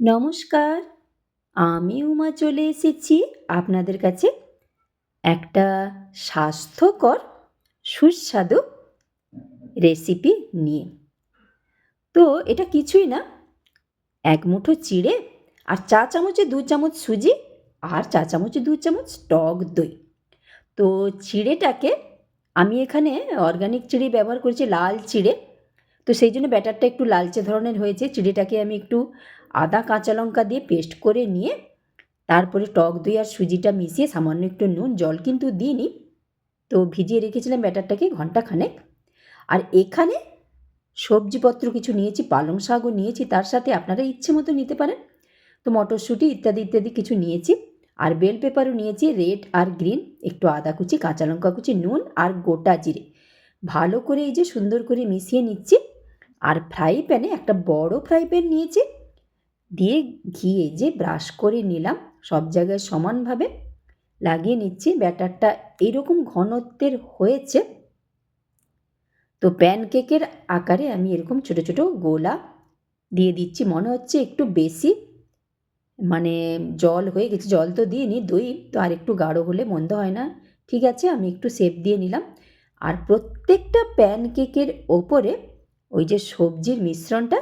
নমস্কার, আমি উমা চলে এসেছি আপনাদের কাছে একটা স্বাস্থ্যকর, সুস্বাদু রেসিপি নিয়ে। তো এটা কিছুই না, এক মুঠো চিড়ে আর চা চামচে দু চামচ সুজি আর চা চামচে দু চামচ টক দই। তো চিড়েটাকে আমি এখানে অর্গানিক চিড়ে ব্যবহার করেছি, লাল চিড়ে। তো সেই জন্য ব্যাটারটা একটু লালচে ধরনের হয়েছে, চিড়েটাকে আমি একটু আদা, কাঁচা লঙ্কা দিয়ে পেস্ট করে নিয়ে তারপরে টক দই আর সুজিটা মিশিয়ে সামান্য একটু নুন, জল কিন্তু দিইনি। তো ভিজিয়ে রেখেছিলাম ব্যাটারটাকে ঘণ্টা খানেক আর এখানে সবজিপত্র কিছু নিয়েছি, পালং শাকও নিয়েছি, তার সাথে আপনারা ইচ্ছে মতো নিতে পারেন। তো মটরশুঁটি ইত্যাদি ইত্যাদি কিছু নিয়েছি। আর বেল পেপারও নিয়েছি, রেড আর গ্রিন, একটু আদা কুচি, কাঁচা লঙ্কা কুচি, নুন আর গোটা জিরে। ভালো করে এই যে সুন্দর করে মিশিয়ে নিচ্ছি। আর ফ্রাই প্যানে একটা বড় ফ্রাই প্যান নিয়েছি। দিয়ে ঘি এই যে ব্রাশ করে নিলাম, সব জায়গায় সমানভাবে লাগিয়ে নিচ্ছি। ব্যাটারটা এইরকম ঘনত্বের হয়েছে। তো প্যানকেকের আকারে আমি এরকম ছোটো ছোটো গোলা দিয়ে দিচ্ছি। মনে হচ্ছে একটু বেশি মানে জল হয়ে গেছে। জল তো দিয়ে দিইনি, দই তো আর একটু গাঢ় হলে মন্দ হয় না। ঠিক আছে, আমি একটু সেপ দিয়ে নিলাম। আর প্রত্যেকটা প্যানকেকের ওপরে ওই যে সবজির মিশ্রণটা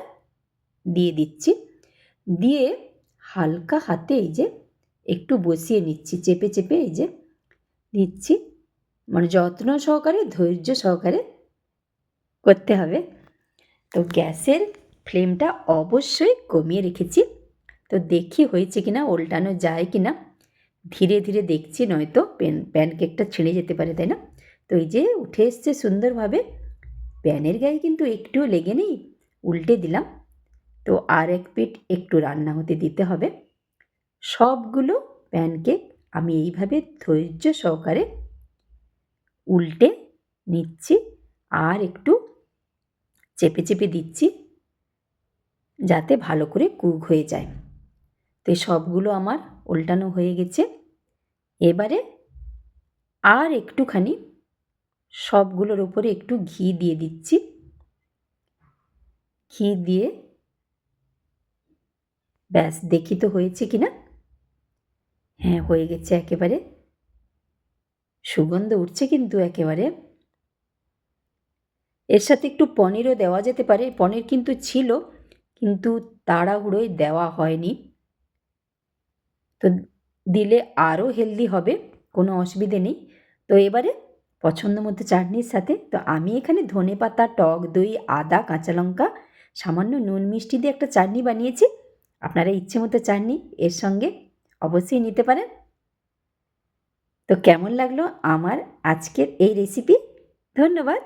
দিয়ে দিচ্ছি। দিয়ে হালকা হাতে এই যে একটু বসিয়ে নিচ্ছি, চেপে চেপে এই যে নিচ্ছি। মানে যত্ন সহকারে, ধৈর্য সহকারে করতে হবে। তো গ্যাসের ফ্লেমটা অবশ্যই কমিয়ে রেখেছি। তো দেখি হয়েছে কি না উল্টানো যায় কি না ধীরে ধীরে দেখছি নয়তো প্যান, প্যানকেকটা ছিঁড়ে যেতে পারে, তাই না? তো এই যে উঠে এসছে সুন্দরভাবে। প্যানের গায়ে কিন্তু একটুও লেগে নেই, উল্টে দিলাম। তো আর এক পিঠ একটু রান্না হতে দিতে হবে। সবগুলো প্যানকেক আমি এইভাবে ধৈর্য সহকারে উল্টে নিচ্ছি আর একটু চেপে চেপে দিচ্ছি যাতে ভালো করে কুক হয়ে যায়। তো সবগুলো আমার উল্টানো হয়ে গেছে। এবারে আর একটুখানি সবগুলোর উপরে একটু ঘি দিয়ে দিচ্ছি। ঘি দিয়ে ব্যাস, দেখি তো হয়েছে কি না? হ্যাঁ হয়ে গেছে একেবারে। সুগন্ধ উঠছে কিন্তু একেবারে। এর সাথে একটু পনিরও দেওয়া যেতে পারে। পনির কিন্তু ছিল, কিন্তু তাড়াহুড়োয় দেওয়া হয়নি। তো দিলে আরও হেলদি হবে, কোনো অসুবিধে নেই। তো এবারে পছন্দ মতো চাটনির সাথে, তো আমি এখানে ধনে পাতা টক দই, আদা, কাঁচা লঙ্কা, সামান্য নুন মিষ্টি দিয়ে একটা চাটনি বানিয়েছি। আপনারা ইচ্ছে মতো চাননি, এর সঙ্গে অবশ্যই নিতে পারেন। তো কেমন লাগল আমার আজকের এই রেসিপি ধন্যবাদ।